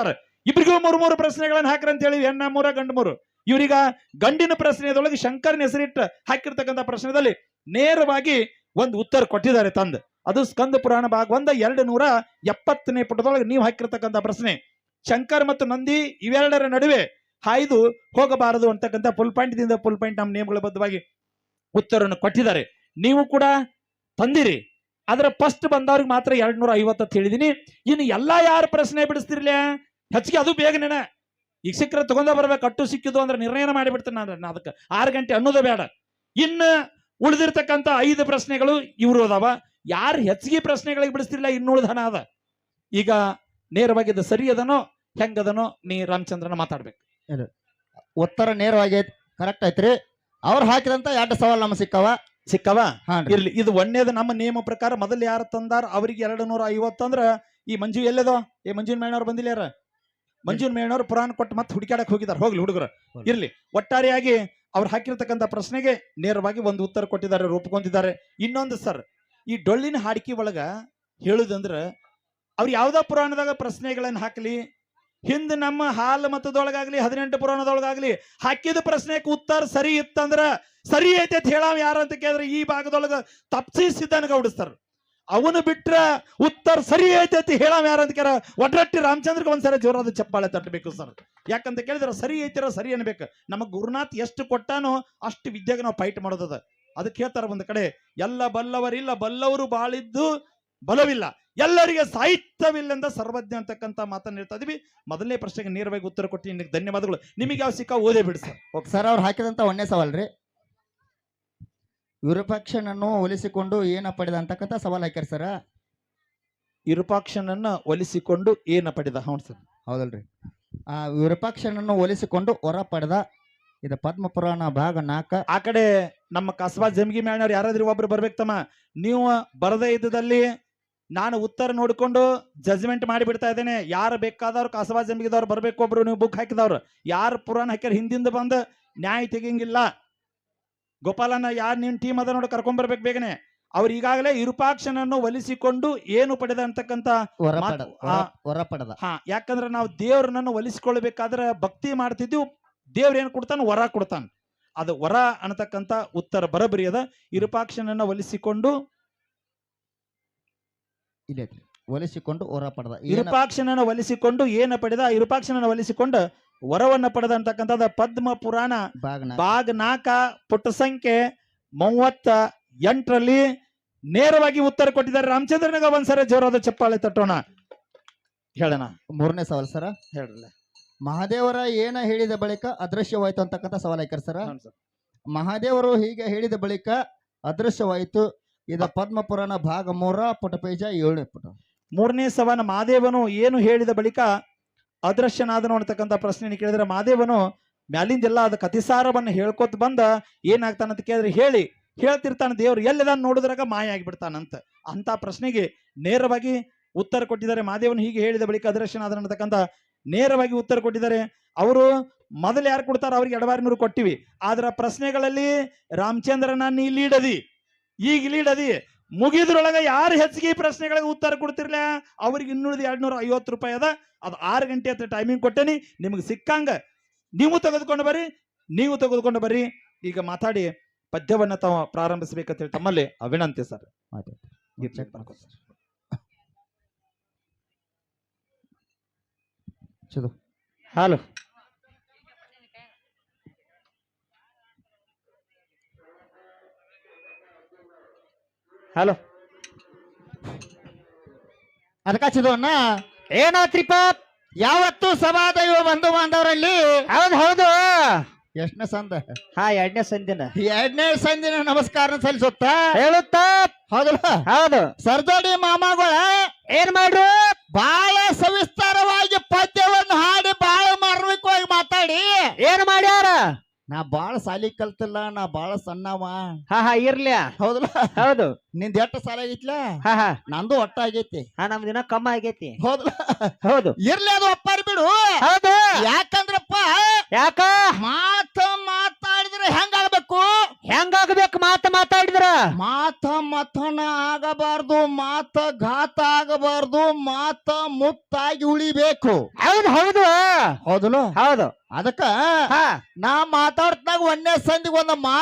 ಹಾಕ್ತಾರೆ ಇಬ್ರಿಗೂ ಮೂರು ಮೂರು ಪ್ರಶ್ನೆಗಳನ್ನ ಹಾಕ್ರಿ ಅಂತ ಹೇಳಿ ಹೆಣ್ಣ ಮೂರ, ಗಂಡು ಮೂರು. ಇವರೀಗ ಗಂಡಿನ ಪ್ರಶ್ನೆದೊಳಗೆ ಶಂಕರನ ಹೆಸರಿಟ್ಟು ಹಾಕಿರ್ತಕ್ಕಂಥ ಪ್ರಶ್ನೆದಲ್ಲಿ ನೇರವಾಗಿ ಒಂದು ಉತ್ತರ ಕೊಟ್ಟಿದ್ದಾರೆ ತಂದು. ಅದು ಸ್ಕಂದ ಪುರಾಣ ಭಾಗ ಒಂದ, ಎರಡು ನೂರ ಎಪ್ಪತ್ತನೇ ಪುಟದೊಳಗೆ ನೀವು ಹಾಕಿರ್ತಕ್ಕಂಥ ಪ್ರಶ್ನೆ. ಶಂಕರ್ ಮತ್ತು ನಂದಿ ಇವೆರಡರ ನಡುವೆ ಹಾಯ್ದು ಹೋಗಬಾರದು ಅಂತಕ್ಕಂಥ ಫುಲ್ ಪಾಯಿಂಟ್ದಿಂದ ಫುಲ್ ಪಾಯಿಂಟ್ ನಮ್ಮ ನಿಯಮಗಳ ಬದ್ಧವಾಗಿ ಉತ್ತರವನ್ನು ಕೊಟ್ಟಿದ್ದಾರೆ. ನೀವು ಕೂಡ ತಂದಿರಿ. ಅದರ ಫಸ್ಟ್ ಬಂದವ್ರಿಗೆ ಮಾತ್ರ ಎರಡ್ ನೂರ ಐವತ್ತು ಹೇಳಿದೀನಿ. ಇನ್ನು ಎಲ್ಲಾ ಯಾರು ಪ್ರಶ್ನೆ ಬಿಡಿಸ್ತಿರ್ಲಿ ಹೆಚ್ಚಿಗೆ ಅದು ಬೇಗನೇನ ಈಗ ಸಿಕ್ಕರೆ ತಗೊಂಡ ಬರ್ಬೇಕು. ಅಟ್ಟು ಸಿಕ್ಕಿದ್ದು ಅಂದ್ರೆ ನಿರ್ಣಯ ಮಾಡಿಬಿಡ್ತೇನೆ ನಾನು. ಅದಕ್ಕೆ ಆರು ಗಂಟೆ ಅನ್ನೋದೇ ಬೇಡ. ಇನ್ನು ಉಳಿದಿರ್ತಕ್ಕಂಥ ಐದು ಪ್ರಶ್ನೆಗಳು ಇವರು ಅದಾವ. ಯಾರು ಹೆಚ್ಚಿಗೆ ಪ್ರಶ್ನೆಗಳಿಗೆ ಬಿಡಿಸ್ತಿರ್ಲಿಲ್ಲ ಇನ್ನು ಉಳ್ದ ಹಣ ಅದ. ಈಗ ನೇರವಾಗಿ ಇದು ಸರಿ ಅದನೋ ಹೆಂಗದನೋ ನೀ ರಾಮಚಂದ್ರನ ಮಾತಾಡ್ಬೇಕು. ಉತ್ತರ ನೇರವಾಗಿ ಕರೆಕ್ಟ್ ಐತ್ರಿ ಅವ್ರು ಹಾಕಿದಂತ ಎರಡು ಸವಾಲ್ ನಮ್ಗೆ ಸಿಕ್ಕವ? ಸಿಕ್ಕವ? ಇರ್ಲಿ. ಇದು ಒಂದೇದು ನಮ್ಮ ನಿಯಮ ಪ್ರಕಾರ ಮೊದಲು ಯಾರು ತಂದಾರ ಅವರಿಗೆ ಎರಡು ನೂರ ಐವತ್ತಂದ್ರ ಈ ಮಂಜು ಎಲ್ಲದೋ? ಏ ಮಂಜುನ್ ಮೇಣವ್ರು ಬಂದಿಲ್ಲ ಯಾರ ಮಂಜುನ್ ಮೇಣವ್ರು ಪುರಾಣ ಕೊಟ್ಟು ಮತ್ತೆ ಹುಡುಕಾಡಕ್ ಹೋಗಿದ್ದಾರೆ ಹೋಗ್ಲಿ ಹುಡುಗರು. ಇರ್ಲಿ. ಒಟ್ಟಾರೆಯಾಗಿ ಅವ್ರು ಹಾಕಿರ್ತಕ್ಕಂಥ ಪ್ರಶ್ನೆಗೆ ನೇರವಾಗಿ ಒಂದು ಉತ್ತರ ಕೊಟ್ಟಿದ್ದಾರೆ ರೂಪುಗೊಂಡಿದ್ದಾರೆ. ಇನ್ನೊಂದು ಸರ್ ಈ ಡೊಳ್ಳಿನ ಹಾಡಿಕೆ ಒಳಗ ಹೇಳುದಂದ್ರೆ ಅವ್ರು ಯಾವ್ದೋ ಪುರಾಣದಾಗ ಪ್ರಶ್ನೆಗಳನ್ನು ಹಾಕಲಿ ಹಿಂದ್ ನಮ್ಮ ಹಾಲು ಮತದೊಳಗಾಗ್ಲಿ ಹದಿನೆಂಟು ಪುರಾಣದೊಳಗಾಗ್ಲಿ ಹಾಕಿದ ಪ್ರಶ್ನೆಗೆ ಉತ್ತರ ಸರಿ ಇತ್ತಂದ್ರ ಸರಿ ಐತೆ ಅಂತ ಹೇಳಾವ ಯಾರು ಅಂತ ಕೇಳಿದ್ರೆ ಈ ಭಾಗದೊಳಗ ತಪ್ಸಿ ಸಿದ್ದನಗೌಡಿಸ್ತಾರ ಅವನು ಬಿಟ್ರ ಉತ್ತರ ಸರಿ ಐತೈತಿ ಅಂತ ಹೇಳಾವ ಯಾರು ಅಂತ ಕೇಳ ಒಡ್ರಟ್ಟಿ ರಾಮಚಂದ್ರಗೆ ಒಂದ್ಸರಿ ಜೋರಾದ ಚಪ್ಪಾಳೆ ತಟ್ಟಬೇಕು ಸರ್. ಯಾಕಂತ ಕೇಳಿದ್ರೆ ಸರಿ ಐತಿರ ಸರಿ ಅನ್ಬೇಕು. ನಮಗ್ ಗುರುನಾಥ್ ಎಷ್ಟು ಕೊಟ್ಟಾನೋ ಅಷ್ಟು ವಿದ್ಯೆಗೆ ನಾವು ಫೈಟ್ ಮಾಡೋದದ. ಅದಕ್ಕೆ ಹೇಳ್ತಾರ ಒಂದು ಕಡೆ, ಎಲ್ಲ ಬಲ್ಲವರಿಲ್ಲ ಬಲ್ಲವರು ಬಾಳಿದ್ದು ಬಲವಿಲ್ಲ. ಎಲ್ಲರಿಗೆ ಸಾಹಿತ್ಯವಿಲ್ಲಂದ ಸರ್ವಜ್ಞ ಅಂತಕ್ಕಂಥ ಮಾತನ್ನ ಹೇಳ್ತಾ ಇದೀವಿ. ಮೊದಲನೇ ಪ್ರಶ್ನೆಗೆ ನೇರವಾಗಿ ಉತ್ತರ ಕೊಟ್ಟು ನಿಮಗೆ ಧನ್ಯವಾದಗಳು. ನಿಮಗೆ ಯಾವ ಸಿಕ್ಕ ಓದೇ ಬಿಡಿ ಸರ್. ಸರ್, ಅವ್ರು ಹಾಕಿದಂತ ಒಂದೇ ಸವಾಲ್ ರೀ. ವಿರೂಪಾಕ್ಷನನ್ನು ಒಲಿಸಿಕೊಂಡು ಏನ ಪಡೆದ ಅಂತಕ್ಕಂಥ ಸವಾಲು ಹಾಕ್ಯಾರ ಸರ? ವಿರೂಪಾಕ್ಷನನ್ನ ಒಲಿಸಿಕೊಂಡು ಏನ ಪಡೆದ? ಹೌದು ಸರ್. ಹೌದಲ್ರಿ. ಆ ವಿರೂಪಾಕ್ಷನನ್ನು ಒಲಿಸಿಕೊಂಡು ಹೊರ ಪಡೆದ ಇದು ಪದ್ಮ ಪುರಾಣ ಭಾಗ ನಾಲ್ಕ. ಆ ಕಡೆ ನಮ್ಮ ಕಸಬಾ ಜಮ್ಗಿ ಮ್ಯಾಣವ್ರು ಯಾರಾದ್ರೂ ಒಬ್ರು ಬರ್ಬೇಕು ತಮ್ಮ. ನೀವು ಬರದೇ ಇದ್ದಲ್ಲಿ ನಾನು ಉತ್ತರ ನೋಡಿಕೊಂಡು ಜಜ್ಮೆಂಟ್ ಮಾಡಿ ಬಿಡ್ತಾ ಇದ್ದೇನೆ. ಯಾರು ಬೇಕಾದವ್ರು ಕಸಬಾ ಜಮಗಿದವ್ರು ಬರ್ಬೇಕು ಒಬ್ರು ನೀವು ಬುಕ್ ಹಾಕಿದವ್ರು. ಯಾರು ಪುರಾಣ ಹಾಕ್ಯಾರ ಹಿಂದಿಂದ ಬಂದು ನ್ಯಾಯ ತೆಗಿಯಂಗಿಲ್ಲ. ಗೋಪಾಲನ ಯಾರು ನಿನ್ ಟೀಮ್ ಅದ ನೋಡಿ ಕರ್ಕೊಂಡ್ಬರ್ಬೇಕು ಬೇಗನೆ. ಅವ್ರು ಈಗಾಗಲೇ ವಿರೂಪಾಕ್ಷನನ್ನು ಒಲಿಸಿಕೊಂಡು ಏನು ಪಡೆದ ಅಂತಕ್ಕಂತ ವರ ಹಾ ಯಾಕಂದ್ರೆ ನಾವು ದೇವ್ರನ್ನ ಒಲಿಸಿಕೊಳ್ಬೇಕಾದ್ರೆ ಭಕ್ತಿ ಮಾಡ್ತಿದ್ವಿ ದೇವ್ರ ಏನ್ ಕೊಡ್ತಾನ ವರ ಕೊಡ್ತಾನ. ಅದು ವರ ಅನ್ನತಕ್ಕಂತ ಉತ್ತರ ಬರಬರಿ ಅದ. ವಿರೂಪಾಕ್ಷನನ್ನ ಒಲಿಸಿಕೊಂಡು ಒಲಿಸಿಕೊಂಡು ಹೊರ ಪಡೆದ ಏನ ಇರುಪಾಕ್ಷನನ್ನ ಒಲಿಸಿಕೊಂಡು ಏನ ಪಡೆದ? ವಿರೂಪಾಕ್ಷನನ್ನ ಒಲಿಸಿಕೊಂಡು ವರವನ್ನ ಪಡೆದಂತಕ್ಕಂಥದ್ದು ಪದ್ಮ ಪುರಾಣ. ಭಾಗ ನಾಲ್ಕ ನಾಕ ಪುಟ ಸಂಖ್ಯೆ ಮೂವತ್ತ ಎಂಟರಲ್ಲಿ ನೇರವಾಗಿ ಉತ್ತರ ಕೊಟ್ಟಿದ್ದಾರೆ ರಾಮಚಂದ್ರನಿಗೆ ಒಂದ್ಸರಿ ಜೋರಾದ ಚಪ್ಪಾಳೆ ತಟ್ಟೋಣ. ಹೇಳೋಣ. ಮೂರನೇ ಸವಾಲ್ ಸರ. ಹೇಳ್ರಲ್ಲ ಮಹಾದೇವರ ಏನ ಹೇಳಿದ ಬಳಿಕ ಅದೃಶ್ಯವಾಯ್ತು ಅಂತಕ್ಕಂಥ ಸವಾಲ್ ಹಾಕ್ಯಾರ ಸರ್. ಮಹಾದೇವರು ಹೀಗೆ ಹೇಳಿದ ಬಳಿಕ ಅದೃಶ್ಯವಾಯಿತು. ಇದ ಪದ್ಮ ಪುರಾಣ ಭಾಗ ಮೂರ ಪುಟ ಪೇಜ ಏಳನೇ ಪುಟ. ಮೂರನೇ ಸವನ ಮಹಾದೇವನು ಏನು ಹೇಳಿದ ಬಳಿಕ ಅದೃಶ್ಯನಾದನು ಅಂತಕ್ಕಂಥ ಪ್ರಶ್ನೆ ಕೇಳಿದ್ರೆ ಮಾದೇವನು ಮ್ಯಾಲಿಂದೆಲ್ಲ ಅದ ಕತಿಸಾರವನ್ನು ಹೇಳ್ಕೊತ ಬಂದ ಏನಾಗ್ತಾನಂತ ಕೇಳಿದ್ರೆ, ಹೇಳಿ, ಹೇಳ್ತಿರ್ತಾನೆ ದೇವ್ರು ಎಲ್ಲಿದಾನ ನೋಡಿದ್ರಾಗ ಮಾಯ ಆಗಿಬಿಡ್ತಾನಂತ. ಅಂತ ಪ್ರಶ್ನೆಗೆ ನೇರವಾಗಿ ಉತ್ತರ ಕೊಟ್ಟಿದ್ದಾರೆ. ಮಾದೇವನು ಹೀಗೆ ಹೇಳಿದ ಬಳಿಕ ಅದೃಶ್ಯನಾದನು ಅಂತಕ್ಕಂಥ ನೇರವಾಗಿ ಉತ್ತರ ಕೊಟ್ಟಿದ್ದಾರೆ. ಅವರು ಮೊದಲು ಯಾರು ಕೊಡ್ತಾರೋ ಅವ್ರಿಗೆ ಎಡಬಾರಿನೂರು ಕೊಟ್ಟಿವಿ. ಆದ್ರ ಪ್ರಶ್ನೆಗಳಲ್ಲಿ ರಾಮಚಂದ್ರನ ನೀ ಲೀಡದಿ ಈಗ ಲೀಡದಿ ಮುಗಿದ್ರೊಳಗ ಯಾರು ಹೆಚ್ಚಿಗೆ ಪ್ರಶ್ನೆಗಳಿಗೆ ಉತ್ತರ ಕೊಡ್ತಿರ್ಲ? ಅವ್ರಿಗೆ ಇನ್ನುಳಿದ ಎರಡ್ ನೂರ ಐವತ್ತು ರೂಪಾಯಿ ಅದ. ಅದು ಆರು ಗಂಟೆ ಹತ್ರ ಟೈಮಿಂಗ್ ಕೊಟ್ಟೇನಿ. ನಿಮ್ಗೆ ಸಿಕ್ಕಂಗ ನೀವು ತೆಗೆದುಕೊಂಡು ಬರ್ರಿ ನೀವು ತೆಗೆದುಕೊಂಡು ಬರ್ರಿ. ಈಗ ಮಾತಾಡಿ ಪದ್ಯವನ್ನ ತಾವು ಪ್ರಾರಂಭಿಸಬೇಕಂತ ಹೇಳಿ ತಮ್ಮಲ್ಲಿ ಅವಿನಂತಿ ಸರ್. ಚಲೋ. ಹಲೋ. ಹಲೋ. ಅದಕ್ಕ ಚಿದೋಣ್ಣ ಏನಾತ್ರಿಪ್ಪ ಯಾವತ್ತು ಇವ ಬಂಧು ಬಾಂಧವರಲ್ಲಿ? ಹೌದು ಹೌದು. ಎಷ್ಟನೇ ಸಂದ? ಹಾ ಎರಡನೇ ಸಂದಿನ. ಎರಡನೇ ಸಂದಿನ ನಮಸ್ಕಾರ ಸಲ್ಲಿಸುತ್ತಾ? ಹೇಳುತ್ತಾ? ಹೌದಲ್ಲ? ಹೌದು. ಸರ್ಜೋಡಿ ಮಾಮಗಳ ಏನ್ ಮಾಡ್ರು? ಬಹಳ ನಾ ಬಾಳ ಸಾಲಿ ಕಲ್ತಿಲ್ಲ ನಾ ಬಾಳ ಸಣ್ಣವ. ಹಾ ಹಾ ಇರ್ಲಿ. ಹೌದಲ್ಲ? ಹೌದು. ನಿಂದ ಎಟ್ಟ ಸಾಲ ಆಗೈತ್ಲ? ಹಾ ಹಾ. ನಂದು ಒಟ್ಟ ಆಗೈತಿ. ಹಾ ನಮ್ ದಿನ ಕಮ್ಮ ಆಗೈತಿ. ಹೌದಲ್ಲ? ಹೌದು. ಇರ್ಲಿ ಅದು ಅಪ್ಪ ಬಿಡು. ಹೌದು. ಯಾಕಂದ್ರಪ್ಪ? ಯಾಕ? ಮಾತ ಮಾತ ಮಾತಾಡಿದ್ರ? ಮಾತ ಮಥನ ಆಗಬಾರ್ದು ಮಾತ ಘಾತ ಆಗಬಾರ್ದು ಮಾತ ಮಾತ ಮುತ್ತಾಗಿ ಉಳಿಬೇಕು. ಹೌದು ಹೌದು. ಹೌದಲ್ಲ? ಹೌದು. ಅದಕ್ಕ ನಾ ಮಾತಾಡ್ತಾಗ ಒಂದೇ ಸಂದಿಗೆ ಒಂದ್ ಮಾತು